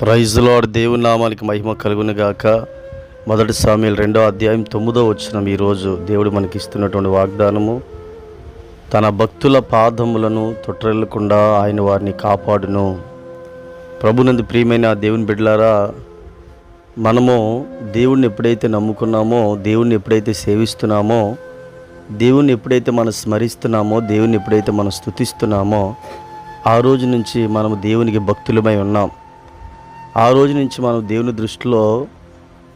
Praise lord దేవుని నామానికి మహిమ కలుగును గాక మొదటి సామీలు రెండో అధ్యాయం తొమ్మిదో వచ్చిన ఈరోజు దేవుడు మనకి ఇస్తున్నటువంటి వాగ్దానము. తన భక్తుల పాదములను తొట్టరెళ్ళకుండా ఆయన వారిని కాపాడును. ప్రభునందు ప్రియమైన దేవుని బిడ్డలారా మనము దేవుణ్ణి ఎప్పుడైతే నమ్ముకున్నామో దేవుణ్ణి ఎప్పుడైతే సేవిస్తున్నామో దేవుణ్ణి ఎప్పుడైతే మనం స్మరిస్తున్నామో దేవుణ్ణి ఎప్పుడైతే మనం స్తుతిస్తున్నామో ఆ రోజు నుంచి మనము దేవునికి భక్తులమై ఉన్నాం. ఆ రోజు నుంచి మనం దేవుని దృష్టిలో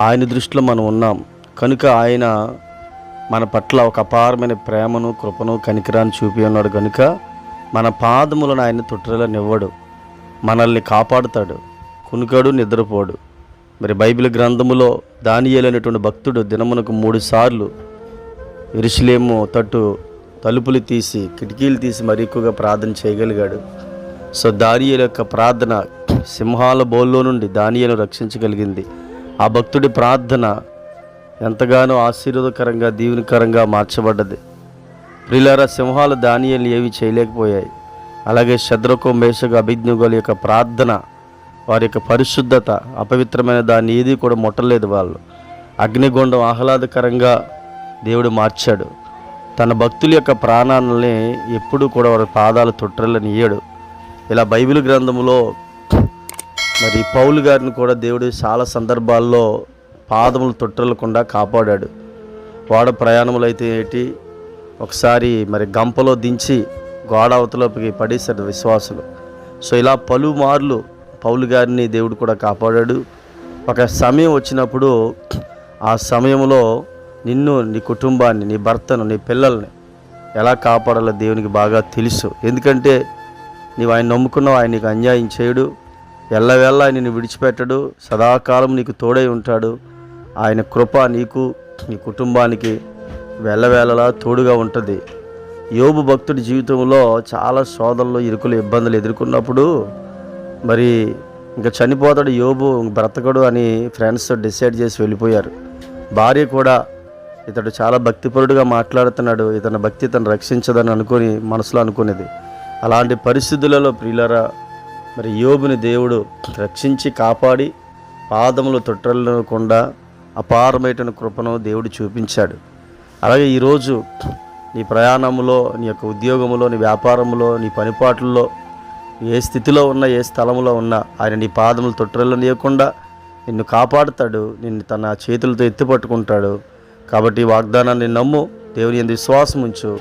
ఆయన దృష్టిలో మనం ఉన్నాం. కనుక ఆయన మన పట్ల ఒక అపారమైన ప్రేమను కృపను కనికరాన్ని చూపి ఉన్నాడు కనుక మన పాదములను ఆయన తొట్టిరలనివ్వడు మనల్ని కాపాడుతాడు. కునుకడు నిద్రపోడు. మరి బైబిల్ గ్రంథములో దానియేలైనటువంటి భక్తుడు దినమునకు మూడు సార్లు ఎరుసలేము తట్టు తలుపులు తీసి కిటికీలు తీసి మరి ఎక్కువగా ప్రార్థన చేయగలిగాడు. సో దానియేలు యొక్క ప్రార్థన సింహాల బోల్లో నుండి దానియను రక్షించగలిగింది. ఆ భక్తుడి ప్రార్థన ఎంతగానో ఆశీర్వదకరంగా దీవెనకరంగా మార్చబడ్డది. ప్రిలారా సింహాల దానియలు ఏవి చేయలేకపోయాయి. అలాగే శద్రకు మేషకు అభిజ్ఞుగల యొక్క ప్రార్థన వారి యొక్క పరిశుద్ధత అపవిత్రమైన దాన్ని ఏది కూడా ముట్టలేదు వాళ్ళు. అగ్నిగుండం ఆహ్లాదకరంగా దేవుడు మార్చాడు. తన భక్తుల యొక్క ప్రాణాలని ఎప్పుడూ కూడా వారి పాదాలు తొట్టరలని ఇయ్యడు ఇలా బైబిల్ గ్రంథంలో మరి పౌలు గారిని కూడా దేవుడు చాలా సందర్భాల్లో పాదములు తొట్టలకుండా కాపాడాడు. వాడ ప్రయాణములు అయితే ఏంటి? ఒకసారి మరి గంపలో దించి గోడ అవతలకి పడేశారు విశ్వాసులు. సో ఇలా పలుమార్లు పౌలు గారిని దేవుడు కూడా కాపాడాడు. ఒక సమయం వచ్చినప్పుడు ఆ సమయంలో నిన్ను నీ కుటుంబాన్ని నీ భర్తను నీ పిల్లల్ని ఎలా కాపాడాలో దేవునికి బాగా తెలుసు. ఎందుకంటే నీవు ఆయన నమ్ముకున్నావు ఆయన నీకు అన్యాయం చేయడు. ఎల్లవేళ నిన్ను విడిచిపెట్టడు. సదాకాలం నీకు తోడై ఉంటాడు. ఆయన కృప నీకు నీ కుటుంబానికి వెళ్ళవేళలా తోడుగా ఉంటుంది. యోబు భక్తుడి జీవితంలో చాలా శోధనలు ఇరుకులు ఇబ్బందులు ఎదుర్కొన్నప్పుడు మరి ఇంకా చనిపోతాడు యోబు బ్రతకడు అని ఫ్రెండ్స్ డిసైడ్ చేసి వెళ్ళిపోయారు. భార్య కూడా ఇతడు చాలా భక్తిపరుడుగా మాట్లాడుతున్నాడు. ఇతని భక్తి ఇతను రక్షించదని అనుకొని మనసులో అనుకునేది. అలాంటి పరిస్థితులలో ప్రియులరా మరి యోబుని దేవుడు రక్షించి కాపాడి పాదములు తొట్టలకుండా అపారమైన కృపను దేవుడు చూపించాడు. అలాగే ఈరోజు నీ ప్రయాణంలో నీ యొక్క ఉద్యోగంలో నీ వ్యాపారంలో నీ పనిపాట్లలో ఏ స్థితిలో ఉన్నా ఏ స్థలంలో ఉన్నా ఆయన నీ పాదములు తొట్టెళ్ళనీయకుండా నిన్ను కాపాడుతాడు. నిన్ను తన చేతులతో ఎత్తిపట్టుకుంటాడు. కాబట్టి వాగ్దానాన్ని నమ్ము దేవుని ఎందు విశ్వాసం ఉంచు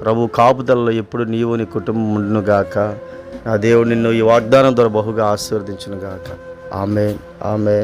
ప్రభు కాపుదలలో ఎప్పుడు నీవు నీ కుటుంబం ఉండునుగాక నా దేవుడు నిన్ను ఈ వాగ్దానం ద్వారా బహుగా ఆశీర్వదించును గాక ఆమె ఆమె